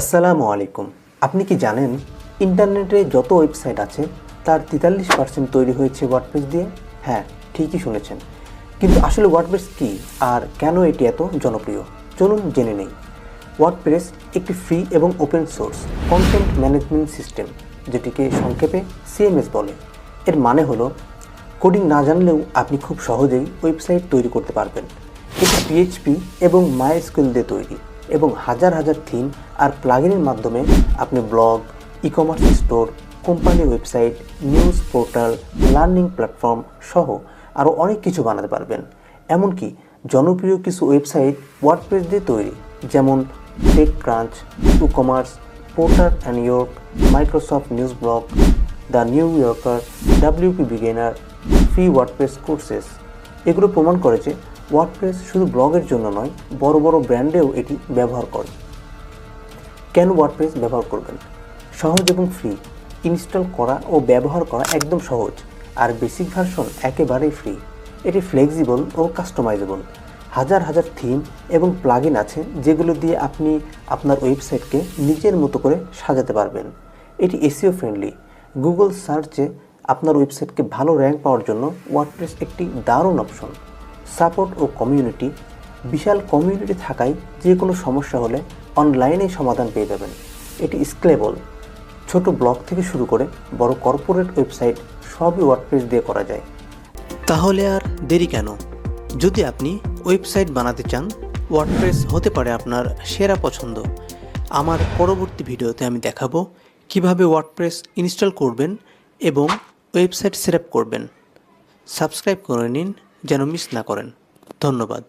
আসসালামু আলাইকুম। আপনি কি জানেন, ইন্টারনেটে যত ওয়েবসাইট আছে, তার তেতাল্লিশ পার্সেন্ট তৈরি হয়েছে ওয়ার্ডপ্রেস দিয়ে? হ্যাঁ ঠিকই শুনেছেন। কিন্তু আসলে ওয়ার্ডপ্রেস কী আর কেন এটি এত জনপ্রিয়? চলুন জেনে নেই। ওয়ার্ডপ্রেস একটি ফ্রি এবং open source content management system যেটিকে সংক্ষেপে সিএমএস বলে। এর মানে হলো কোডিং না জানলেও আপনি খুব সহজেই ওয়েবসাইট তৈরি করতে পারবেন। এটি পিএইচপি এবং মাইস্কুল দিয়ে তৈরি। এবং হাজার হাজার থিম আর প্লাগিনের মাধ্যমে আপনি blog e commerce store company website news portal learning platform সহ আরও অনেক কিছু বানাতে পারবেন। এমনকি জনপ্রিয় কিছু ওয়েবসাইট ওয়ার্ডপ্রেস দিয়ে তৈরি, যেমন TechCrunch e commerce Porter and York Microsoft news blog the New Yorker WP beginner free WordPress courses এগুলো প্রমাণ করে যে ওয়ার্ডপ্রেস শুধু ব্লগের জন্য নয়, বড় বড় ব্র্যান্ডেও এটি ব্যবহার করে। কেন ওয়ার্ডপ্রেস ব্যবহার করবেন? সহজ এবং ফ্রি ইনস্টল করা ও ব্যবহার করা একদম সহজ, আর বেসিক ভার্সন একেবারেই ফ্রি এটি ফ্লেক্সিবল ও কাস্টমাইজেবল হাজার হাজার থিম এবং প্লাগইন আছে যেগুলো দিয়ে আপনি আপনার ওয়েবসাইটকে নিজের মতো করে সাজাতে পারবেন। এটি এসিও ফ্রেন্ডলি গুগল সার্চে আপনার ওয়েবসাইটকে ভালো র্যাঙ্ক পাওয়ার জন্য ওয়ার্ডপ্রেস একটি দারুণ অপশন সাপোর্ট ও কমিউনিটি, বিশাল কমিউনিটি থাকায় যে কোনো সমস্যা হলে অনলাইনেই সমাধান পেয়ে যাবেন। এটি স্কেলেবল। ছোট ব্লগ থেকে শুরু করে বড় কর্পোরেট ওয়েবসাইট সবই ওয়ার্ডপ্রেস দিয়ে করা যায়। তাহলে আর দেরি কেন? যদি আপনি ওয়েবসাইট বানাতে চান ওয়ার্ডপ্রেস হতে পারে আপনার সেরা পছন্দ। আমার পরবর্তী ভিডিওতে আমি দেখাবো কীভাবে ওয়ার্ডপ্রেস ইনস্টল করবেন এবং ওয়েবসাইট সেট করবেন। সাবস্ক্রাইব করে নিন যেন মিস না করেন। ধন্যবাদ।